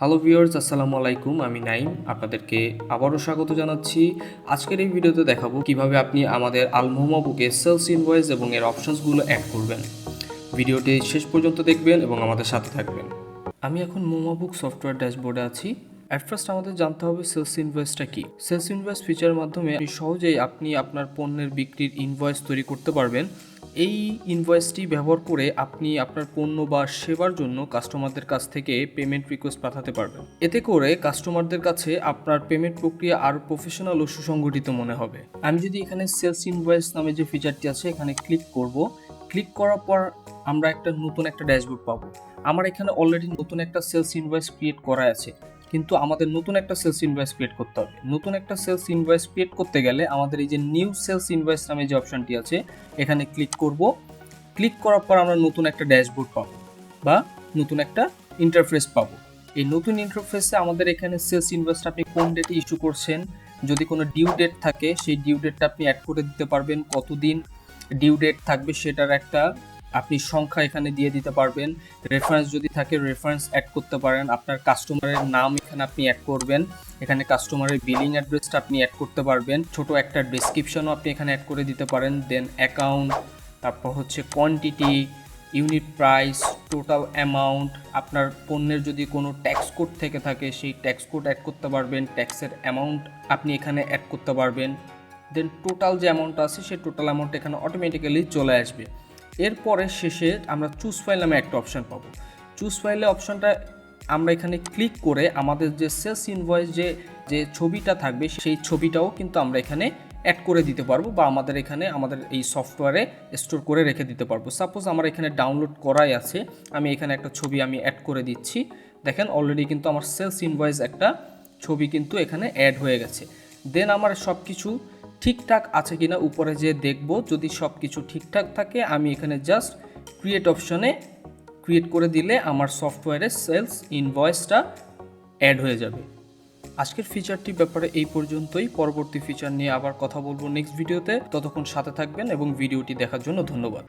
Hello viewers আসসালামু আলাইকুম, আমি নাইম, আপনাদেরকে আবারও স্বাগত জানাচ্ছি। আজকের এই ভিডিওতে দেখাবো কীভাবে আপনি আমাদের আলমোমা বুকে সেলস ইনভয়েস এবং এর অপশনসগুলো অ্যাড করবেন। ভিডিওটি শেষ পর্যন্ত দেখবেন এবং আমাদের সাথে থাকবেন। আমি এখন মোমা বুক সফটওয়্যার ড্যাশবোর্ডে আছি। অ্যাট ফার্স্ট আমাদের জানতে হবে সেলস ইনভয়েসটা কি। সেলস ইনভয়েস ফিচারের মাধ্যমে সহজেই আপনি আপনার পণ্যের বিক্রির ইনভয়েস তৈরি করতে পারবেন। এই ইনভয়েসটি ব্যবহার করে আপনি আপনার পণ্য বা সেবার জন্য কাস্টমারদের কাছ থেকে পেমেন্ট রিকোয়েস্ট পাঠাতে পারবেন। এতে করে কাস্টমারদের কাছে আপনার পেমেন্ট প্রক্রিয়া আরও প্রফেশনাল ও সুসংগঠিত মনে হবে। আমি যদি এখানে সেলস ইনভয়েস নামে যে ফিচারটি আছে, এখানে ক্লিক করব। ক্লিক করার পর আমরা একটা নতুন একটা ড্যাশবোর্ড পাবো। আমার এখানে অলরেডি নতুন একটা সেলস ইনভয়েস ক্রিয়েট করা আছে। কিন্তু আমাদের নতুন একটা সেলস ইনভয়েস ক্রিয়েট করতে হবে। নতুন একটা সেলস ইনভয়েস ক্রিয়েট করতে গেলে আমাদের এই যে নিউ সেলস ইনভয়েস নামে যে অপশনটি আছে, এখানে ক্লিক করব। ক্লিক করার পর আমরা নতুন একটা ড্যাশবোর্ড পাবো বা নতুন একটা ইন্টারফেস পাবো। এই নতুন ইন্টারফেসে আমাদের এখানে সেলস ইনভয়েসটা আপনি কোন ডেটে ইস্যু করছেন, যদি কোনো ডিউ ডেট থাকে, সেই ডিউ ডেটটা আপনি অ্যাড করে দিতে পারবেন কতদিন ডিউ ডেট থাকবে সেটার একটা আপনি সংখ্যা এখানে দিয়ে দিতে পারবেন। রেফারেন্স যদি থাকে রেফারেন্স অ্যাড করতে পারেন। আপনার কাস্টমারের নাম এখানে আপনি অ্যাড করবেন। এখানে কাস্টমারের বিলিং অ্যাড্রেসটা আপনি অ্যাড করতে পারবেন। ছোট একটা ডেসক্রিপশনও আপনি এখানে অ্যাড করে দিতে পারেন। দেন অ্যাকাউন্ট তারপর হচ্ছে quantity unit price total amount আপনার পণ্যের যদি কোনো ট্যাক্স কোড থেকে থাকে, সেই ট্যাক্স কোড অ্যাড করতে পারবেন। ট্যাক্সের অ্যামাউন্ট আপনি এখানে অ্যাড করতে পারবেন। দেন টোটাল যে অ্যামাউন্ট আছে, সেই টোটাল অ্যামাউন্ট এখানে অটোমেটিক্যালি চলে আসবে। এরপরে শেষে আমরা চুজ ফাইল নামে একটা অপশন পাবো। চুজ ফাইলে অপশনটা আমরা এখানে ক্লিক করে আমাদের যে সেলস ইনভয়েস যে যে ছবিটা থাকবে, সেই ছবিটাও কিন্তু আমরা এখানে অ্যাড করে দিতে পারব বা আমাদের এখানে আমাদের এই সফটওয়্যারে স্টোর করে রেখে দিতে পারব। সাপোজ আমার এখানে ডাউনলোড করাই আছে, আমি এখানে একটা ছবি আমি অ্যাড করে দিচ্ছি। দেখেন অলরেডি কিন্তু আমার সেলস ইনভয়েস একটা ছবি কিন্তু এখানে অ্যাড হয়ে গেছে। দেন আমার সব কিছু ঠিকঠাক আছে কিনা উপরে যে দেখব, যদি সব কিছু ঠিকঠাক থাকে, আমি এখানে জাস্ট ক্রিয়েট অপশনে ক্রিয়েট করে দিলে আমার সফটওয়্যারে সেলস ইনভয়েসটা অ্যাড হয়ে যাবে। আজকের ফিচারটির ব্যাপারে এই পর্যন্তই। পরবর্তী ফিচার নিয়ে আবার কথা বলব নেক্সট ভিডিওতে ততক্ষণ সাথে থাকবেন এবং ভিডিওটি দেখার জন্য ধন্যবাদ।